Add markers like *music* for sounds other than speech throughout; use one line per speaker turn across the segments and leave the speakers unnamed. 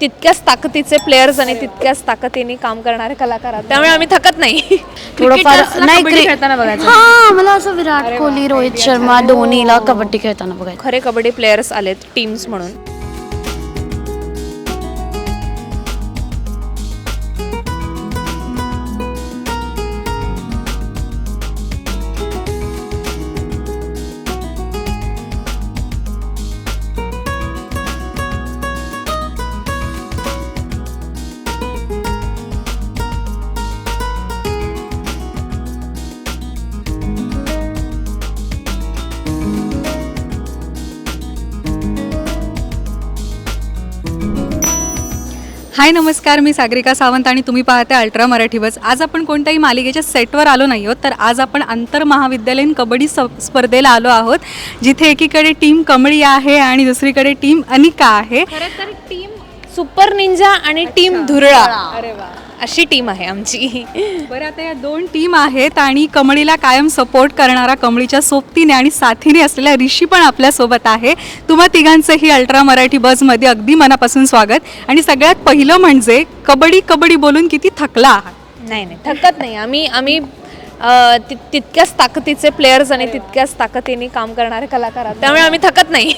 तितक्याच ताकदीचे प्लेयर्स आणि तितक्याच ताकदीने काम करणारे कलाकार आहेत त्यामुळे आम्ही थकत नाही.
थोडंफार नाही क्रि- हा मला असं विराट कोहली रोहित शर्मा धोनीला कबड्डी खेळताना बघायचं.
खरे कबड्डी प्लेयर्स आलेत टीम्स म्हणून.
हाय नमस्कार. मी सागरिका सावंत आणि तुम्ही पाहते अल्ट्रा मराठी बस. आज आपण कोणत्याही मालिकेच्या सेटवर आलो नाही आहोत तर आज आपण आंतर महाविद्यालयीन कबड्डी स्पर्धेला आलो आहोत जिथे एकीकडे टीम कमळी आहे आणि दुसरीकडे टीम अनिका आहे.
खरं तर टीम सुपर निंजा आणि टीम धुरळा. अरे वा. अशी टीम आहे आमची.
बरं आता या दोन टीम आहेत आणि कमळीला कायम सपोर्ट करणारा कमळीच्या सोबतीने आणि साथीने असलेला ऋषी पण आपल्यासोबत आहे. तुम्हा तिघांचंही अल्ट्रा मराठी बसमध्ये अगदी मनापासून स्वागत. आणि सगळ्यात पहिलं म्हणजे कबड्डी कबड्डी बोलून किती थकला आहात?
नाही नाही थकत नाही. आम्ही आम्ही ति- तितक्याच ताकदीचे प्लेयर्स आणि तितक्याच ताकदीने काम करणारे कलाकार आहेत त्यामुळे आम्ही थकत नाही.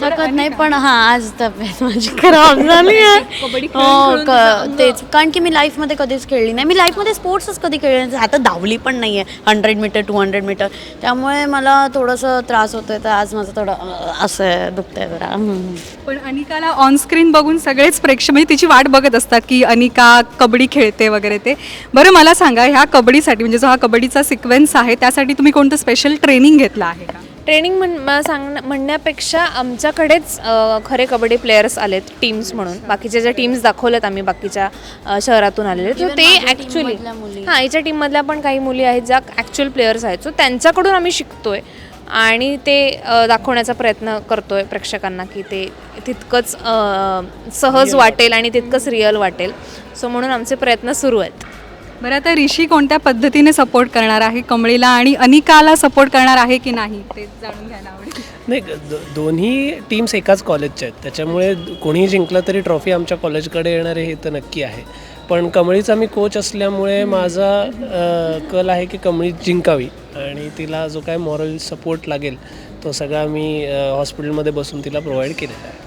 थकत नाही पण हा आज तब्येत माझी खराब झाली आहे.
कबड्डी
हो क- तेच कारण की मी लाईफमध्ये कधीच खेळली नाही. मी लाईफमध्ये स्पोर्ट्सच कधी खेळले नाही. आता धावली पण नाही आहे hundred metre two hundred metre त्यामुळे मला थोडंसं त्रास होतोय तर आज माझं थोडं अं, असं आहे, दुखतंय जरा. हम्म.
पण अनिकाला ऑन स्क्रीन बघून सगळेच प्रेक्षक म्हणजे तिची वाट बघत असतात की अनिका कबड्डी खेळते वगैरे ते. बरं मला सांगा ह्या कबड्डीसाठी म्हणजे जो हा कबड्डीचा सिक्वेन्स आहे त्यासाठी तुम्ही कोणतं स्पेशल ट्रेनिंग घेतलं आहे का?
ट्रेनिंग म्हण म- सांग म्हणण्यापेक्षा आमच्याकडेच अ, खरे कबड्डी प्लेयर्स आलेत टीम्स म्हणून. बाकीच्या ज्या टीम्स दाखवल्यात आम्ही बाकीच्या अ, शहरातून आलेले तर ते ॲक्च्युली. हां याच्या टीममधल्या पण काही मुली आहेत ज्या ॲक्च्युअल प्लेयर्स आहेत. सो त्यांच्याकडून आम्ही शिकतोय. आणि ते अ, दाखवण्याचा प्रयत्न करतोय प्रेक्षकांना की ते तितकंच अ, सहज वाटेल. आणि तितकंच रिअल वाटेल. सो म्हणून आमचे प्रयत्न सुरू आहेत.
बरं आता ऋषी कोणत्या पद्धतीने सपोर्ट करणार आहे? कमळीला आणि अनिकाला सपोर्ट करणार आहे की नाही? ते जाणून घ्यायला आवडेल.
नाही दो- दोन्ही टीम्स एकाच कॉलेजच्या आहेत. त्याच्यामुळे कोणीही जिंकलं तरी ट्रॉफी आमच्या कॉलेजकडे येणार आहे हे तर नक्की आहे. पण कमळीचा मी कोच असल्यामुळे माझा अ, कल आहे की कमळी जिंकावी. आणि तिला जो काय मॉरल सपोर्ट लागेल तो सगळा मी अ, हॉस्पिटलमध्ये बसून तिला प्रोव्हाइड केलेला आहे.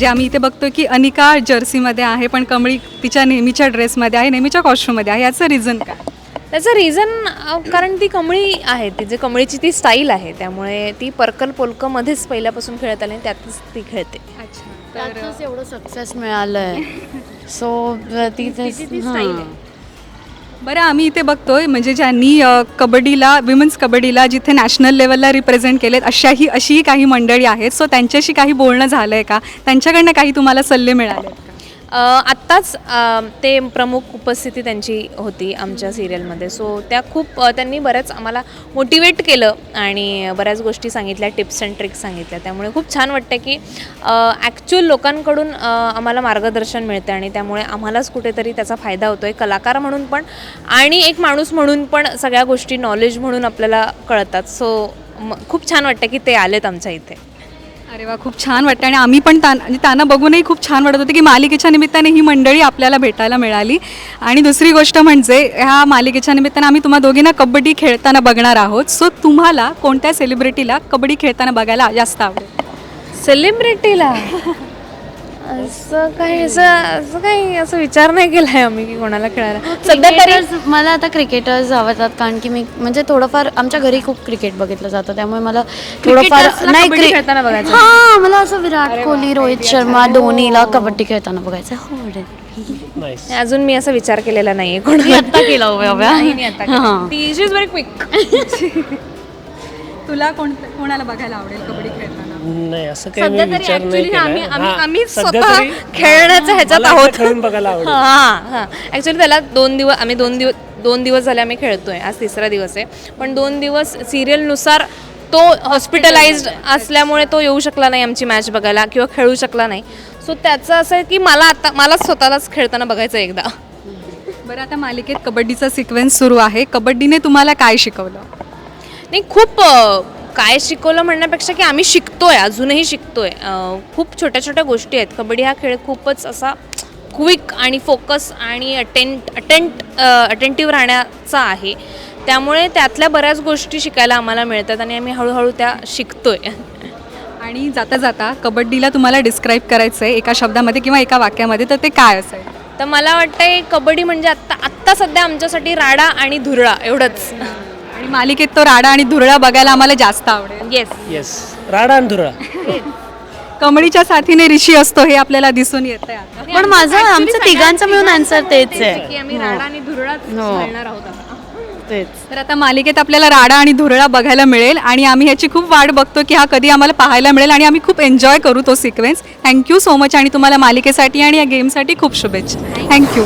जे आम्ही इथे बघतोय की अनिका जर्सीमध्ये आहे पण कमळी तिच्या नेहमीच्या ड्रेसमध्ये आहे नेहमीच्या कॉस्ट्यूममध्ये आहे. याचं रिझन काय?
त्याचं रिझन कारण ती कमळी आहे ती जे कमळीची ती स्टाईल आहे त्यामुळे ती पर्कल पोलकमध्येच पहिल्यापासून खेळत आली आणि त्यातच ती खेळते.
त्यातच एवढं सक्सेस मिळालंय. *laughs* सो ती हां.
बरं आम्ही इथे बघतोय म्हणजे ज्यांनी कबड्डीला विमेन्स कबड्डीला जिथे नॅशनल लेवलला रिप्रेझेंट केलेत अशाही अशीही काही मंडळी आहेत. सो त्यांच्याशी काही बोलणं झालं आहे का? त्यांच्याकडनं काही तुम्हाला सल्ले मिळाले आहेत
आत्ताच ते प्रमुख उपस्थिती त्यांची होती आमच्या सिरियलमध्ये. सो त्या खूप त्यांनी बऱ्याच आम्हाला मोटिवेट केलं आणि बऱ्याच गोष्टी सांगितल्या टिप्स अँड ट्रिक्स सांगितल्या. त्यामुळे खूप छान वाटतं की ॲक्च्युअल लोकांकडून आम्हाला मार्गदर्शन मिळते आणि त्यामुळे आम्हालाच कुठेतरी त्याचा फायदा होतो आहे कलाकार म्हणून पण आणि एक माणूस म्हणून पण सगळ्या गोष्टी नॉलेज म्हणून आपल्याला कळतात. सो खूप छान वाटतं की ते आलेत आमच्या इथे.
अरे वा खूप छान वाटतं आणि आम्ही पण त्या म्हणजे त्यांना बघूनही खूप छान वाटत होते की मालिकेच्या निमित्ताने ही मंडळी आपल्याला भेटायला मिळाली. आणि दुसरी गोष्ट म्हणजे ह्या मालिकेच्या निमित्ताने आम्ही तुम्हा दोघींना कबड्डी खेळताना बघणार आहोत. सो तुम्हाला कोणत्या सेलिब्रिटीला कबड्डी खेळताना बघायला जास्त आवडेल?
सेलिब्रिटीला *laughs* असं काही असं असं काही असं विचार नाही केला आहे आम्ही की कोणाला खेळायला. सध्या तरी
Cricketers- मला आता क्रिकेटर्स आवडतात कारण की मी म्हणजे थोडंफार आमच्या घरी खूप क्रिकेट बघितलं जातं त्यामुळे मला थोडंफार
Cricketers ला कबड्डी खेळताना बघायचं.
हा मला असं विराट कोहली रोहित शर्मा धोनीला कबड्डी खेळताना बघायचं. आवडेल.
नाईस
अजून मी असा विचार केलेला नाहीये कोणाला. नाही, मी आता केलं.
हां.
ती इज व्हेरी क्विक
तुला कोण कोणाला बघायला आवडेल कबड्डी खेळताना?
नाही असं काही मी
तरी
विचार नाही
ऍक्च्युली आम्ही आम्ही
हां,
आम्ही
सध्या
स्वतः
तरी-
खेळण्याच्या ह्याच्यात
मला एकदा
आहोत
खेळून बघायला आवडेल.
हां हां ॲक्च्युली त्याला दोन दिवस आम्ही दोन दिवस दोन दिवस झाले आम्ही खेळतोय. आज तिसरा दिवस आहे. पण दोन दिवस सिरियलनुसार तो हॉस्पिटलाइज्ड असल्यामुळे तो येऊ शकला नाही आमची मॅच बघायला किंवा खेळू शकला नाही. सो त्याचं असं आहे की मला आता मला स्वतःलाच खेळताना बघायचं आहे एकदा.
बरं आता मालिकेत कबड्डीचा सिक्वेन्स सुरू आहे. कबड्डीने तुम्हाला काय शिकवलं?
नाही खूप अ, काय शिकवलं म्हणण्यापेक्षा की आम्ही शिकतोय अजूनही शिकतोय. खूप छोट्या छोट्या गोष्टी आहेत. कबड्डी हा खेळ खूपच असा क्विक आणि फोकस आणि अटेंट अटेंट अटेंटिव्ह राहण्याचा आहे. त्यामुळे त्यातल्या बऱ्याच गोष्टी शिकायला आम्हाला मिळतात आणि आम्ही हळूहळू त्या शिकतोय.
आणि जाता जाता कबड्डीला तुम्हाला डिस्क्राईब करायचं आहे एका शब्दामध्ये किंवा एका वाक्यामध्ये तर ते काय असेल?
तर मला वाटतंय कबड्डी म्हणजे आत्ता आत्ता सध्या आमच्यासाठी राडा आणि धुरळा एवढंच.
आणि मालिकेत तो राडा आणि धुरळा बघायला आम्हाला जास्त आवडेल.
येस
येस राडा आणि धुरा
कमळीच्या साथीने ऋषी असतो हे आपल्याला दिसून येतंय आता.
पण माझं आमचं तिघांचं मिळून आन्सर तेच
की
आहे.
आम्ही राडा आणि धुरळाच
हो.
घालणार आहोत आता.
तेच.
तर आता मालिकेत आपल्याला राडा आणि धुरळा बघायला मिळेल आणि आम्ही ह्याची खूप वाट बघतो की हा कधी आम्हाला पाहायला मिळेल आणि आम्ही खूप एन्जॉय करू तो सिक्वेन्स थँक्यू सो मच आणि तुम्हाला मालिकेसाठी आणि या गेमसाठी खूप शुभेच्छा. थँक्यू